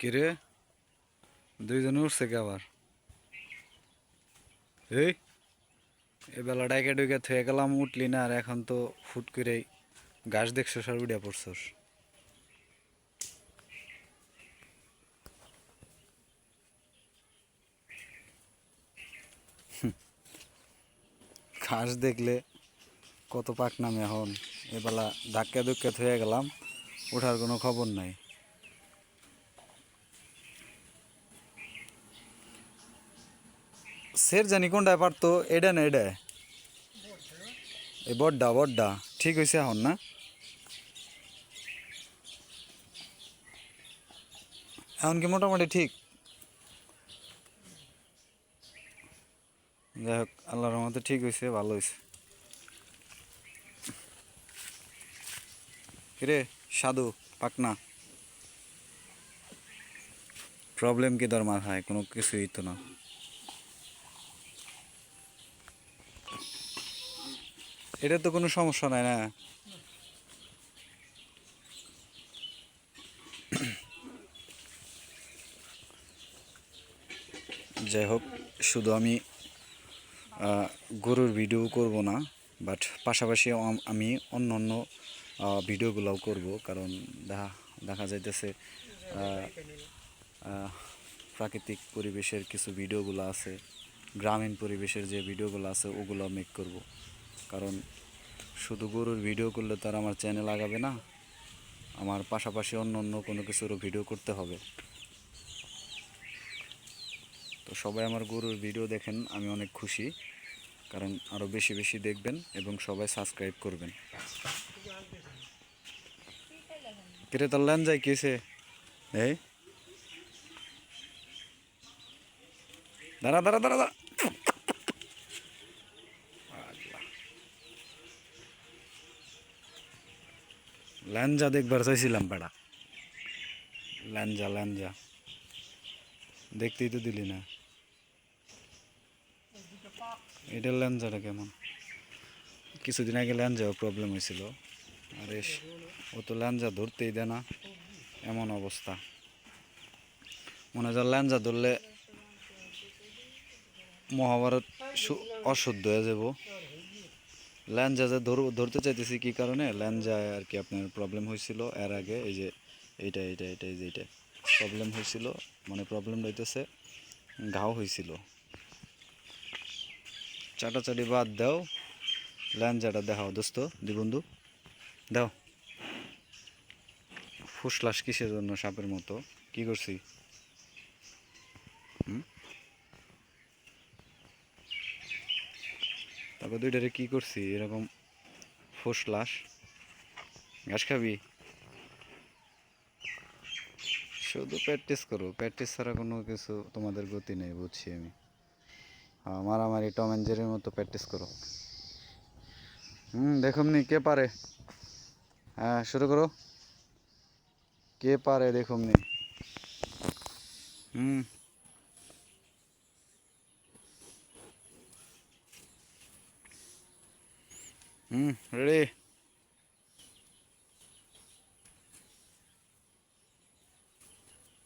কিরে? দুইজন উঠছে কে আবার? এই এ বেলা ডাইকে ডুইকে থয়ে গেলাম, উঠলি না, আর এখন তো ফুট করে গাছ দেখছ আর উড়িয়া পড়ছস। ঘাস দেখলে কত পাক নামে এখন এবেলা ধাক্কা ধুক্কা থয়ে গেলাম ওঠার কোনো খবর নাই। সের জানি কোনটায় পারতো এটা না এটা এই বড্ডা বড্ডা, ঠিক হয়েছে এখন না? এখন কি মোটামুটি ঠিক? যাই হোক, আল্লাহর রহমতে ঠিক হয়েছে ভালো হয়েছে কিরে, সাধু, পাকনা? প্রবলেম কি তোর মাথায়? কোনো কিছুই তো না। এটা তো কোনো সমস্যা নাই না। যাই হোক, শুধু আমি গরুর ভিডিও করব না বাট পাশাপাশি আমি অন্য অন্য ভিডিওগুলোও করব, কারণ দেখা দেখা যাইতেছে প্রাকৃতিক পরিবেশের কিছু ভিডিওগুলো আছে, গ্রামীণ পরিবেশের যে ভিডিওগুলো আছে ওগুলো মেক করব। কারণ শুধু গরুর ভিডিও করলে তো আর আমার চ্যানেল আগাবে না। আমার পাশাপাশি অন্য অন্য কোনো কিছুরও ভিডিও করতে হবে। তো সবাই আমার গরুর ভিডিও দেখেন, আমি অনেক খুশি। কারণ আরও বেশি বেশি দেখবেন এবং সবাই সাবস্ক্রাইব করবেন। কিরে তোর ল্যান যায় কিসে এই? দাঁড়া দাঁড়া দাঁড়া দাঁড়া। ল্যাঞ্জা দেখবার চাইছিলাম বেড়া। ল্যাঞ্জা ল্যাঞ্জা। দেখতেই তো দিলি না। এটার ল্যাঞ্জাটা কেমন? কিছুদিন আগে ল্যাঞ্জাও প্রবলেম হয়েছিল। আরে ও তো ল্যাঞ্জা ধরতেই দেয় না। এমন অবস্থা। মনে হয় ল্যাঞ্জা ধরলে মহাভারত অশুদ্ধ হয়ে যাব। ল্যাঞ্জা যে ধর, ধরতে চাইতেছি কি কারণে? ল্যাঞ্জায় আর কি আপনার প্রবলেম হয়েছিল এর আগে এই যে এইটা এইটা এইটা, এই যে এইটা প্রবলেম হয়েছিল মানে প্রবলেম রইতেছে, ঘাও হয়েছিল চাটাচাটি বাদ দাও, ল্যাঞ্জাটা দেখাও দোস্ত দি বন্ধু দাও। ফুসলাস কিসের জন্য সাপের মতো? কি করছি? হুম? তারপর দুইটারে কি করছি? এরকম ফুসলাস ঘাস খাবি? শুধু প্র্যাকটিস করো প্র্যাকটিস ছাড়া কোনো কিছু তোমাদের গতি নেই, বুঝছি আমি। মারামারি টম অ্যান্ড মতো প্র্যাকটিস করো। হুম, দেখুন নি, কে পারে? হ্যাঁ শুরু করো। কে পারে, দেখুন নি। হুম। হুম রেডি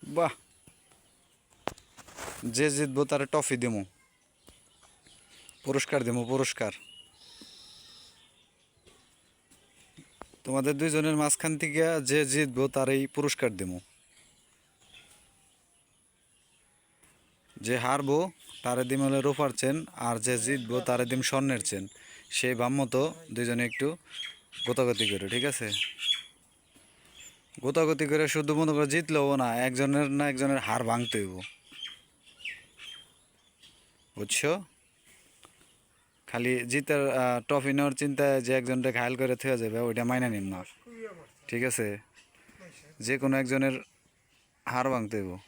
বাহ! যে জিতবো তারে টফি দেবো পুরস্কার দেবো পুরস্কার। তোমাদের দুইজনের মাঝখান থেকে যে জিতবো তারই পুরস্কার দেবো যে হারবো তারে দিম হলে রূপার চেন, আর যে জিতবো তারে দিম স্বর্ণের চেন। সেই বাম মতো দুইজনে একটু গোতাগতি করে, ঠিক আছে? গোতাগতি করে শুধু মনে করে জিতলেও না, একজনের না একজনের হার ভাঙতে হইব। বুঝছ? খালি জিতার ট্রফি নেওয়ার চিন্তায় যে একজনটা ঘায়াল করে থেওয়া যাবে ওইটা মাইনা নিন না। ঠিক আছে? যে কোনো একজনের হার ভাঙতে হইব।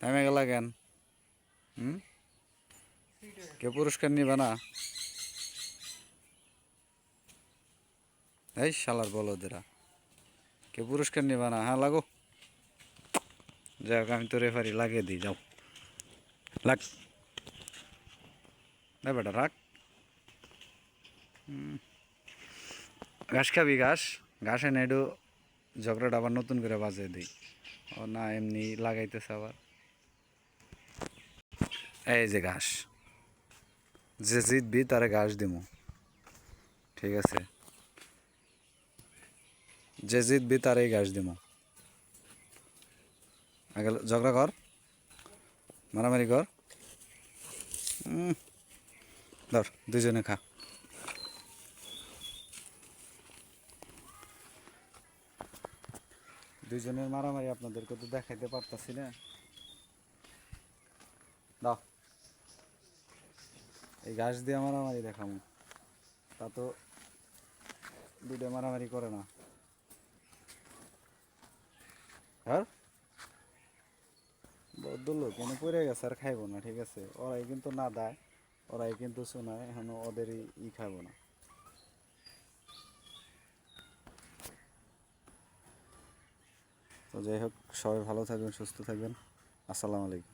টাইমে গেলা কেন? হুম? কেউ পুরস্কার নিবা না। এই শালার বলদেরা, কেউ পুরস্কার নিবা না। হ্যাঁ লাগো। যাই হোক, আমি তো রেফারি লাগিয়ে দিই, যাও। লাগ। না বেটা রাখ। ঘাস খাবি, ঘাস। ঘাসে নেডু, ঝগড়াটা আবার নতুন করে বাজিয়ে দিই। ও না, এমনি লাগাইতেছে আবার। এই যে ঘাস। যে জিতবি, তারে ঘাস দিমু। ঠিক আছে? যে জিতবি তারে ঘাস দিমু। আগে ঝগড়া কর। মারামারি কর। ধর দুজনে খা। দুজনের মারামারি আপনাদেরকে তো দেখাইতে পারতাছি না। দাও। এই ঘাস দিয়ে মারামারি দেখাম। তা তো দুটো মারামারি করে না। আর? বদ্ধ লোক এনে পড়ে গেছে আর খাইবো না, ঠিক আছে? ওরাই কিন্তু না দেয়, ওরাই কিন্তু শোনায়, এখন ওদেরই ই খাব না। তো যাই হোক, সবাই ভালো থাকবেন, সুস্থ থাকবেন। আসসালামু আলাইকুম।